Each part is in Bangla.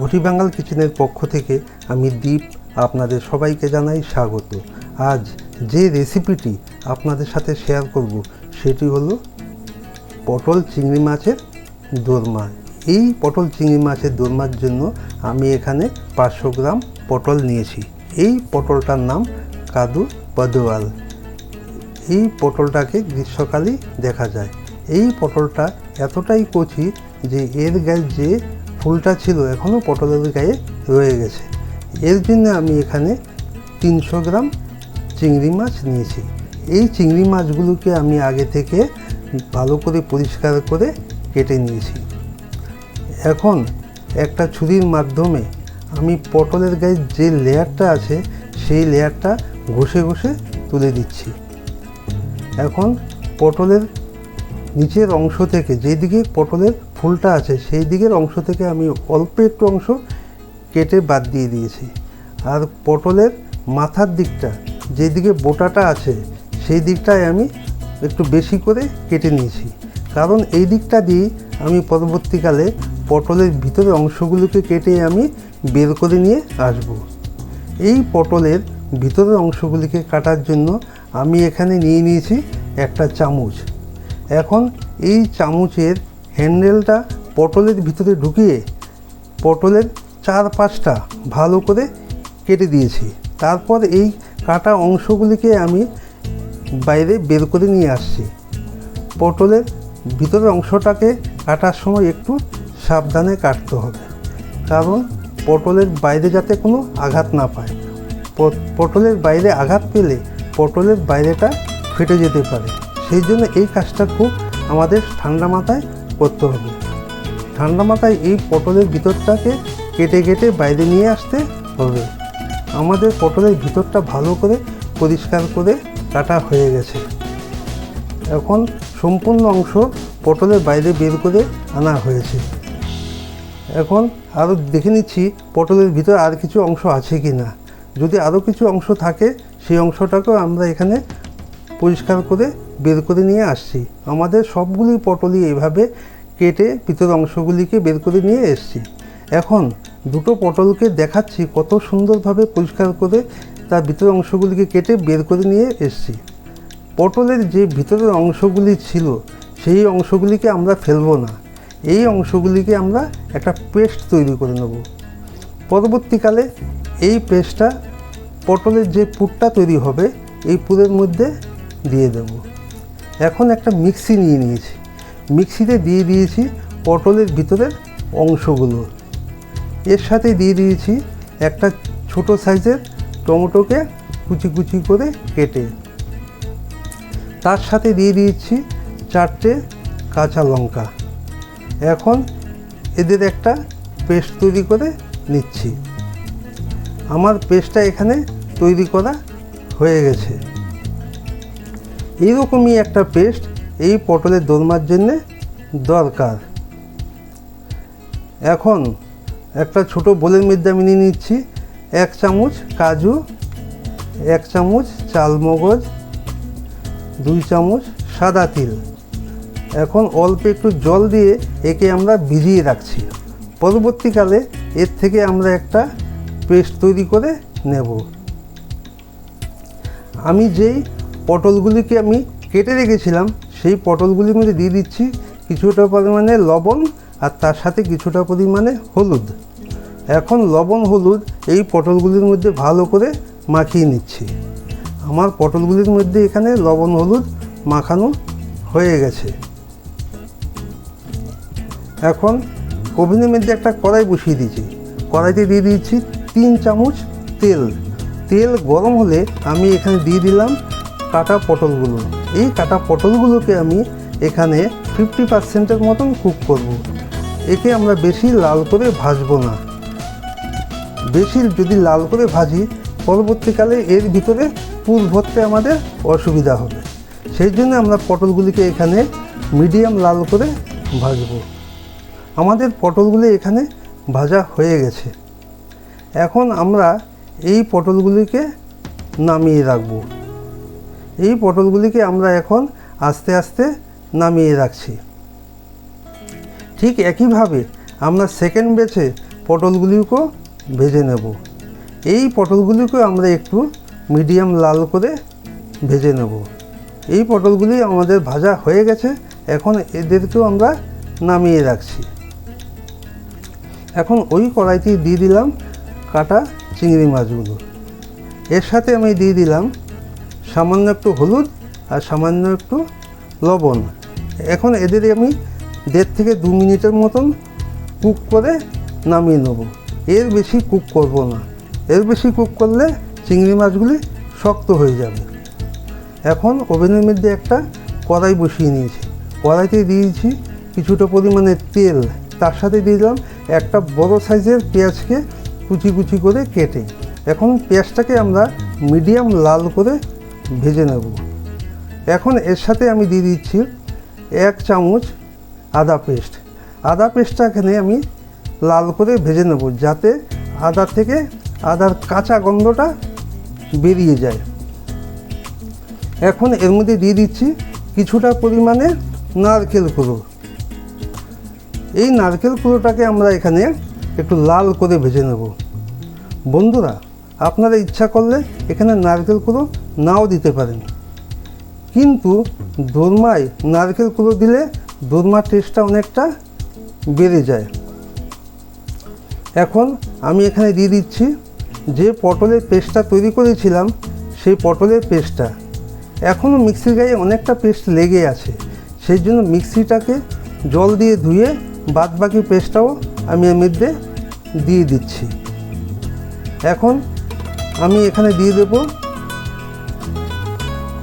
ঘটি বাঙ্গাল কিচেনের পক্ষ থেকে আমি দীপ আপনাদের সবাইকে জানাই স্বাগত। আজ যে রেসিপিটি আপনাদের সাথে শেয়ার করব, সেটি হলো পটল চিংড়ি মাছের দোরমা। এই পটল চিংড়ি মাছের দোরমার জন্য আমি এখানে পাঁচশো গ্রাম পটল নিয়েছি। এই পটলটার নাম কাদু পদোয়াল এই পটলটাকে গ্রীষ্মকালেই দেখা যায়। এই পটলটা এতটাই কচি যে এর গায়ে যে ফুলটা ছিল এখনও পটলের গায়ে রয়ে গেছে। এর জন্য আমি এখানে তিনশো গ্রাম চিংড়ি মাছ নিয়েছি। এই চিংড়ি মাছগুলোকে আমি আগে থেকে ভালো করে পরিষ্কার করে কেটে নিয়েছি। এখন একটা ছুরির মাধ্যমে আমি পটলের গায়ে যে লেয়ারটা আছে, সেই লেয়ারটা ঘষে ঘষে তুলে দিচ্ছি। এখন পটলের নিচের অংশ থেকে যেদিকে পটলের ফুলটা আছে, সেই দিকের অংশ থেকে আমি অল্প একটু অংশ কেটে বাদ দিয়ে দিয়েছি। আর পটলের মাথার দিকটা, যেদিকে বোটাটা আছে, সেই দিকটায় আমি একটু বেশি করে কেটে নিয়েছি। কারণ এই দিকটা দিয়েই আমি পরবর্তীকালে পটলের ভিতরে অংশগুলোকে কেটে আমি বের করে নিয়ে আসব। এই পটলের ভিতরের অংশগুলিকে কাটার জন্য আমি এখানে নিয়ে নিয়েছি একটা চামচ। এখন এই চামচের হ্যান্ডেলটা পটলের ভিতরে ঢুকিয়ে পটলের চার পাঁচটা ভালো করে কেটে দিয়েছি। তারপর এই কাটা অংশগুলিকে আমি বাইরে বের করে নিয়ে আসছি। পটলের ভিতরের অংশটাকে কাটার সময় একটু সাবধানে কাটতে হবে, কারণ পটলের বাইরে যাতে কোনো আঘাত না পায়। পটলের বাইরে আঘাত পেলে পটলের বাইরেটা ফেটে যেতে পারে। সেই জন্য এই কাজটা খুব আমাদের ঠান্ডা মাথায় করতে হবে। ঠান্ডা মাথায় এই পটলের ভিতরটাকে কেটে কেটে বাইরে নিয়ে আসতে হবে। আমাদের পটলের ভিতরটা ভালো করে পরিষ্কার করে কাটা হয়ে গেছে। এখন সম্পূর্ণ অংশ পটলের বাইরে বের করে আনা হয়েছে। এখন আরও দেখে নিচ্ছি পটলের ভিতরে আর কিছু অংশ আছে কি না যদি আরও কিছু অংশ থাকে, সেই অংশটাকেও আমরা এখানে পরিষ্কার করে বের করে নিয়ে আসছি। আমাদের সবগুলি পটলই এভাবে কেটে ভিতরের অংশগুলিকে বের করে নিয়ে এসছি। এখন দুটো পটলকে দেখাচ্ছি কত সুন্দরভাবে পরিষ্কার করে তার ভিতরের অংশগুলিকে কেটে বের করে নিয়ে এসছি। পটলের যে ভিতরের অংশগুলি ছিল, সেই অংশগুলিকে আমরা ফেলব না। এই অংশগুলিকে আমরা একটা পেস্ট তৈরি করে নেব। পরবর্তীকালে এই পেস্টটা পটলের যে পুরটা তৈরি হবে, এই পুরের মধ্যে দিয়ে দেব। এখন একটা মিক্সি নিয়ে নিয়েছি। মিক্সিতে দিয়ে দিয়েছি পটলের ভিতরের অংশগুলো। এর সাথে দিয়ে দিয়েছি একটা ছোট সাইজের টমেটোকে কুচি কুচি করে কেটে। তার সাথে দিয়ে দিয়েছি চারটে কাঁচা লঙ্কা। এখন এদের একটা পেস্ট তৈরি করে নিচ্ছি। আমার পেস্টটা এখানে তৈরি করা হয়ে গেছে। এইরকমই একটা পেস্ট এই পটলের দোলমার জন্যে দরকার। এখন একটা ছোট বোলের মধ্যে আমি নিয়ে নিচ্ছি এক চামচ কাজু, এক চামচ চালমগজ দুই চামচ সাদা তিল। এখন অল্প একটু জল দিয়ে একে আমরা ভিজিয়ে রাখছি। পরবর্তীকালে এর থেকে আমরা একটা পেস্ট তৈরি করে নেব। আমি যেই পটলগুলিকে আমি কেটে রেখেছিলাম, সেই পটলগুলির মধ্যে দিয়ে দিচ্ছি কিছুটা পরিমাণে লবণ আর তার সাথে কিছুটা পরিমাণে হলুদ। এখন লবণ, হলুদ এই পটলগুলির মধ্যে ভালো করে মাখিয়ে নিচ্ছি। আমার পটলগুলির মধ্যে এখানে লবণ, হলুদ মাখানো হয়ে গেছে। এখন ওভেনের মধ্যে একটা কড়াই বসিয়ে দিয়েছি। কড়াইতে দিয়ে দিয়েছি তিন চামচ তেল। তেল গরম হলে আমি এখানে দিয়ে দিলাম কাটা পটলগুলো। এই কাটা পটলগুলোকে আমি এখানে ফিফটি পার্সেন্টের মতন কুক করব। একে আমরা বেশি লাল করে ভাজবো না। বেশি যদি লাল করে ভাজি, পরবর্তীকালে এর ভিতরে পুর ভরতে আমাদের অসুবিধা হবে। সেই জন্য আমরা পটলগুলিকে এখানে মিডিয়াম লাল করে ভাজবো। আমাদের পটলগুলি এখানে ভাজা হয়ে গেছে। এখন আমরা এই পটলগুলিকে নামিয়ে রাখব। এই পটলগুলিকে আমরা এখন আস্তে আস্তে নামিয়ে রাখছি। ঠিক একইভাবে আমরা সেকেন্ড বেছে পটলগুলিকেও ভেজে নেব। এই পটলগুলিকে আমরা একটু মিডিয়াম লাল করে ভেজে নেব। এই পটলগুলি আমাদের ভাজা হয়ে গেছে, এখন এদেরকেও আমরা নামিয়ে রাখছি। এখন ওই কড়াইতে দিয়ে দিলাম কাটা চিংড়ি মাছগুলো। এর সাথে আমি দিয়ে দিলাম সামান্য একটু হলুদ আর সামান্য একটু লবণ। এখন এদের আমি দেড় থেকে দু মিনিটের মতন কুক করে নামিয়ে নেব। এর বেশি কুক করব না। এর বেশি কুক করলে চিংড়ি মাছগুলি শক্ত হয়ে যাবে। এখন ওভেনের মধ্যে একটা কড়াই বসিয়ে নিয়েছি। কড়াইতে দিয়েছি কিছুটা পরিমাণে তেল। তার সাথে দিলাম একটা বড় সাইজের পেঁয়াজকে কুচি কুচি করে কেটে। এখন পেঁয়াজটাকে আমরা মিডিয়াম লাল করে ভেজে নেব। এখন এর সাথে আমি দিয়ে দিচ্ছি এক চামচ আদা পেস্ট। আদা পেস্টটা এখানে আমি লাল করে ভেজে নেব যাতে আদা থেকে আদার কাঁচা গন্ধটা বেরিয়ে যায়। এখন এর মধ্যে দিয়ে দিচ্ছি কিছুটা পরিমাণে নারকেল কুড়ো। এই নারকেল কুড়োটাকে আমরা এখানে একটু লাল করে ভেজে নেব। বন্ধুরা আপনারা ইচ্ছা করলে এখানে নারকেল কুড়ো নাও দিতে পারেন। কিন্তু দোরমায় নারকেল কুড়ো দিলে দোরমার টেস্টটা অনেকটা বেড়ে যায়। এখন আমি এখানে দিয়ে দিচ্ছি যে পটলের পেস্টটা তৈরি করেছিলাম, সেই পটলের পেস্টটা এখনও মিক্সির গায়ে অনেকটা পেস্ট লেগে আছে। সেই জন্য মিক্সিটাকে জল দিয়ে ধুয়ে বাদ বাকি পেস্টটাও আমি এর মধ্যে দিয়ে দিচ্ছি। এখন আমি এখানে দিয়ে দেব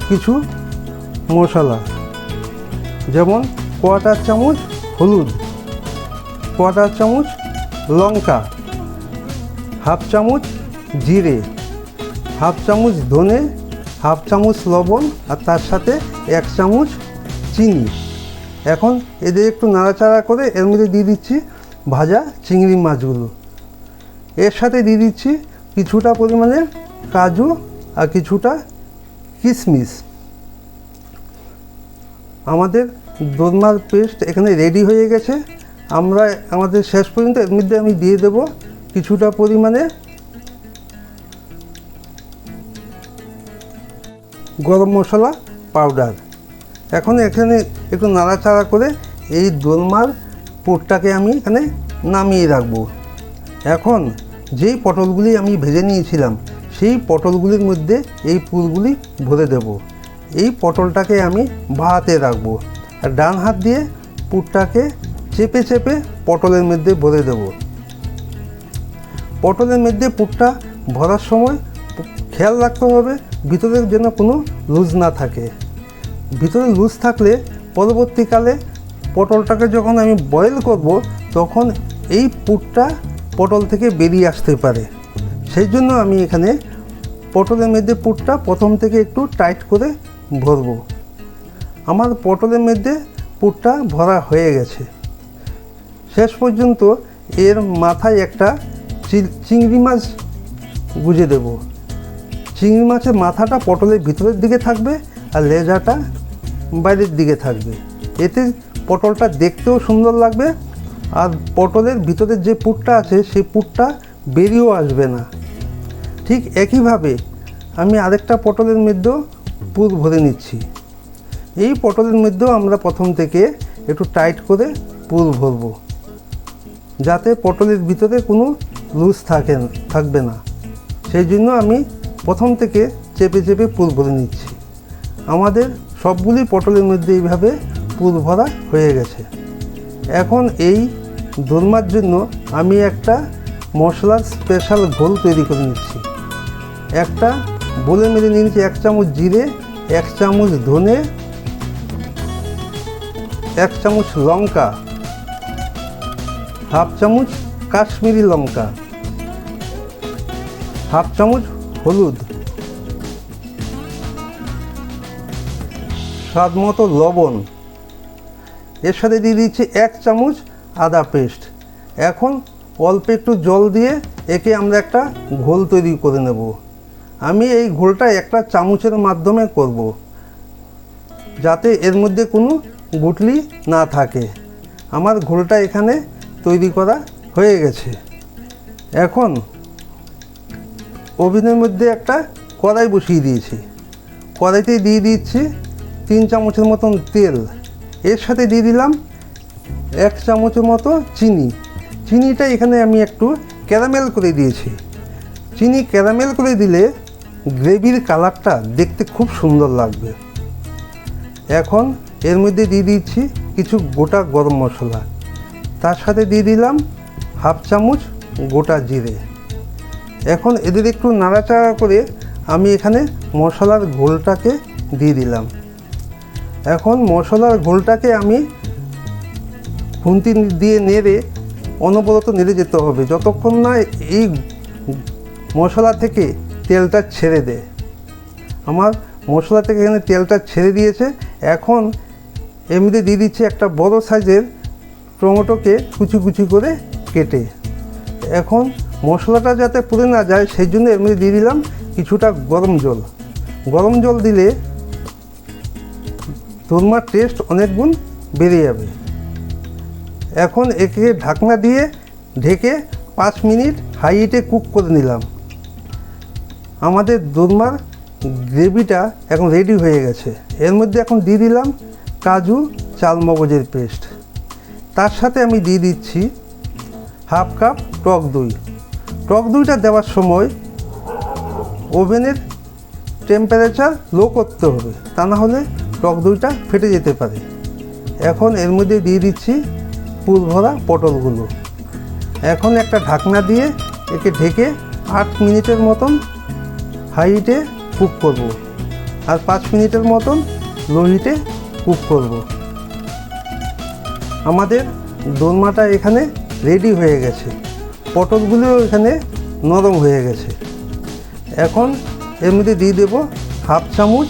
কিছু মশলা। যেমন কোয়াটার চামচ হলুদ, কোয়াটার চামচ লঙ্কা, হাফ চামচ জিরে, হাফ চামচ ধনে, হাফ চামচ লবণ, আর তার সাথে এক চামচ চিনি। এখন এদের একটু নাড়াচাড়া করে এর মধ্যে দিয়ে দিচ্ছি ভাজা চিংড়ি মাছগুলো। এর সাথে দিয়ে দিচ্ছি কিছুটা পরিমাণে কাজু আর কিছুটা কিশমিশ। আমাদের দোরমার পেস্ট এখানে রেডি হয়ে গেছে। আমরা আমাদের শেষ পর্যন্ত এর মধ্যে আমি দিয়ে দেব কিছুটা পরিমাণে গরম মশলা পাউডার এখন এখানে একটু নাড়াচাড়া করে এই দোলমার পোটটাকে আমি এখানে নামিয়ে রাখব। এখন যেই পটলগুলি আমি ভেজে নিয়েছিলাম, সেই পটলগুলির মধ্যে এই পুরগুলি ভরে দেব। এই পটলটাকে আমি ভাতে রাখব আর ডান হাত দিয়ে পুরটাকে চেপে চেপে পটলের মধ্যে ভরে দেব। পটলের মধ্যে পুরটা ভরার সময় খেয়াল রাখতে হবে ভিতরের যেন কোনো লুজ না থাকে। ভিতরে লুজ থাকলে পরবর্তীকালে পটলটাকে যখন আমি বয়েল করব, তখন এই পুরটা পটল থেকে বেরিয়ে আসতে পারে। সেই জন্য আমি এখানে পটলের মধ্যে পুরটা প্রথম থেকে একটু টাইট করে ভরবো। আমার পটলের মধ্যে পুরটা ভরা হয়ে গেছে। শেষ পর্যন্ত এর মাথায় একটা চিংড়ি মাছ গুজে দেব। চিংড়ি মাছের মাথাটা পটলের ভিতরের দিকে থাকবে আর লেজাটা বাইরের দিকে থাকবে। এতে পটলটা দেখতেও সুন্দর লাগবে আর পটলের ভিতরের যে পুরটা আছে, সেই পুরটা বেরিয়েও আসবে না। ঠিক একইভাবে আমি আরেকটা পটলের মধ্যেও পুর ভরে নিচ্ছি। এই পটলের মধ্যেও আমরা প্রথম থেকে একটু টাইট করে পুর ভরবো, যাতে পটলের ভিতরে কোনো লুজ থাকে থাকবে না। সেই জন্য আমি প্রথম থেকে চেপে চেপে পুর ভরে নিচ্ছি। আমাদের সবগুলি পটলের মধ্যে এইভাবে পুর ভরা হয়ে গেছে। এখন এই দোলমার জন্য আমি একটা মশলার স্পেশাল ঘোল তৈরি করে নিচ্ছি। একটা বলে মেরে নিয়েছি এক চামচ জিরে, এক চামচ ধনে, এক চামচ লঙ্কা, হাফ চামচ কাশ্মীরি লঙ্কা, হাফ চামচ হলুদ, স্বাদ মতো লবণ। এর সাথে দিয়ে দিচ্ছি এক চামচ আদা পেস্ট এখন অল্প একটু জল দিয়ে একে আমরা একটা ঘোল তৈরি করে নেব। আমি এই ঘোলটা একটা চামচের মাধ্যমে করব। যাতে এর মধ্যে কোনো গুটলি না থাকে। আমার ঘোলটা এখানে তৈরি করা হয়ে গেছে। এখন ওভেনের মধ্যে একটা কড়াই বসিয়ে দিয়েছি। কড়াইতে দিয়ে দিচ্ছি তিন চামচের মতন তেল। এর সাথে দিয়ে দিলাম এক চামচের মতো চিনি। চিনিটা এখানে আমি একটু ক্যারামেল করে দিয়েছি। চিনি ক্যারামেল করে দিলে গ্রেভির কালারটা দেখতে খুব সুন্দর লাগবে। এখন এর মধ্যে দিয়ে দিচ্ছি কিছু গোটা গরম মশলা। তার সাথে দিয়ে দিলাম হাফ চামচ গোটা জিরে। এখন এদের একটু নাড়াচাড়া করে আমি এখানে মশলার ঘোলটাকে দিয়ে দিলাম। এখন মশলার ঘোলটাকে আমি খুন্তি দিয়ে নেড়ে অনবরত নেড়ে যেতে হবে। যতক্ষণ না এই মশলা থেকে তেলটা ছেড়ে দেয়। আমার মশলা থেকে এখানে তেলটা ছেড়ে দিয়েছে। এখন এমনিতে দিয়ে দিচ্ছে একটা বড় সাইজের টমেটোকে কুচি কুচি করে কেটে। এখন মশলাটা যাতে পুড়ে না যায়, সেই জন্য এমনি দিয়ে দিলাম কিছুটা গরম জল। গরম জল দিলে দোরমার টেস্ট অনেক গুণ বেড়ে যাবে। এখন একে ঢাকনা দিয়ে ঢেকে পাঁচ মিনিট হাই হিটে কুক করে নিলাম। আমাদের দোরমার গ্রেভিটা এখন রেডি হয়ে গেছে। এর মধ্যে এখন দিয়ে দিলাম কাজু চাল মগজের পেস্ট তার সাথে আমি দিয়ে দিচ্ছি হাফ কাপ টক দই। টক দইটা দেওয়ার সময় ওভেনের টেম্পারেচার লো করতে হবে। তা না হলে টক দইটা ফেটে যেতে পারে। এখন এর মধ্যে দিয়ে দিচ্ছি পুর ভরা পটলগুলো। এখন একটা ঢাকনা দিয়ে একে ঢেকে আট মিনিটের মতন হাই হিটে কুক করব আর পাঁচ মিনিটের মতন লো হিটে কুক করব। আমাদের দোরমাটা এখানে রেডি হয়ে গেছে। পটলগুলিও এখানে নরম হয়ে গেছে। এখন এর মধ্যে দিয়ে দেবো হাফ চামচ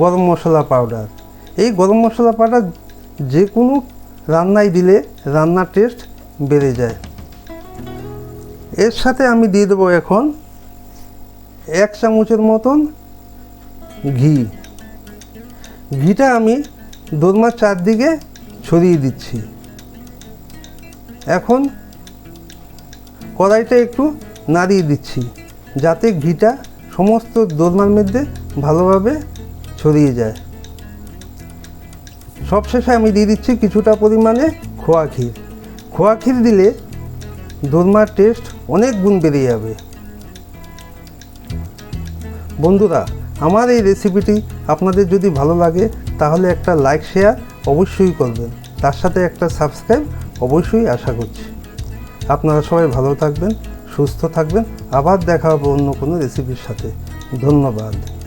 গরম মশলা পাউডার। এই গরম মশলা পাউডার যে কোনো রান্নায় দিলে রান্নার টেস্ট বেড়ে যায়। এর সাথে আমি দিয়ে দেবো এখন এক চামচের মতন ঘি। ঘিটা আমি দোরমার চারদিকে ছড়িয়ে দিচ্ছি। এখন কড়াইটা একটু নাড়িয়ে দিচ্ছি যাতে ঘিটা সমস্ত দোরমার মধ্যে ভালোভাবে ছড়িয়ে যায়। সবশেষে আমি দিয়ে দিচ্ছি কিছুটা পরিমাণে খোয়া ক্ষীর। খোয়া ক্ষীর দিলে দোরমার টেস্ট অনেক গুণ বেড়ে যাবে। বন্ধুরা, আমার এই রেসিপিটি আপনাদের যদি ভালো লাগে, তাহলে একটা লাইক, শেয়ার অবশ্যই করবেন। তার সাথে একটা সাবস্ক্রাইব অবশ্যই আশা করছি। আপনারা সবাই ভালো থাকবেন, সুস্থ থাকবেন। আবার দেখা হবে অন্য কোনো রেসিপির সাথে। ধন্যবাদ।